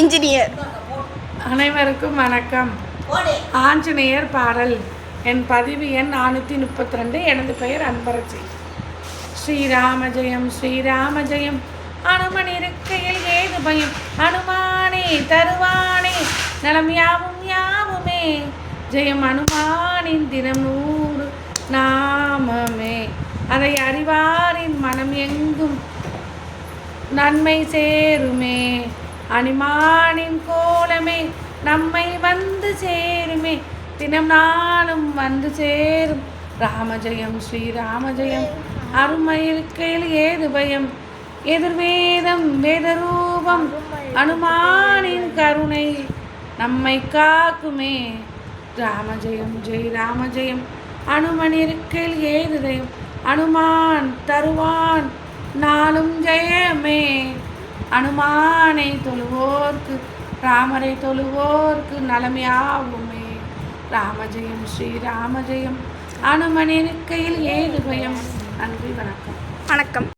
Engineer. அனைவருக்கும் வணக்கம். ஆஞ்சநேயர் பாடல். என் பதிவு எண் நானூற்றி முப்பத்தி ரெண்டு எனது பெயர் அன்பரசி. ஸ்ரீராம ஜெயம் ஸ்ரீராம ஜெயம். அனுமன் இருக்கையில் ஏது பயம்? அனுமானே தருவானே. நலம் யாவும் யாவுமே. ஜெயம் அனுமானின் தினம் நூறு நாமமே. அதை அறிவாரின் மனம் எங்கும் நன்மை சேருமே. அனிமானின் கோலமே நம்மை வந்து சேருமே. தினம் நாளும் வந்து சேரும். ராமஜெயம் ஸ்ரீராமஜெயம். அருமை இருக்கையில் ஏது பயம்? எதிர்வேதம் வேதரூபம் அனுமானின் கருணை நம்மை காக்குமே. ராமஜெயம் ஜெய் ராமஜெயம் அனுமன் இருக்கையில் ஏது தயம்? அனுமான் தருவான் நாளும் ஜெயமே. அனுமானை தொழுவோர்க்கு ராமரை தொழுவோர்க்கு நலமையாவுமே ராமஜெயம் ஸ்ரீராமஜெயம். அனுமன் இருக்கையில் ஏது பயம்? நன்றி வணக்கம். வணக்கம்.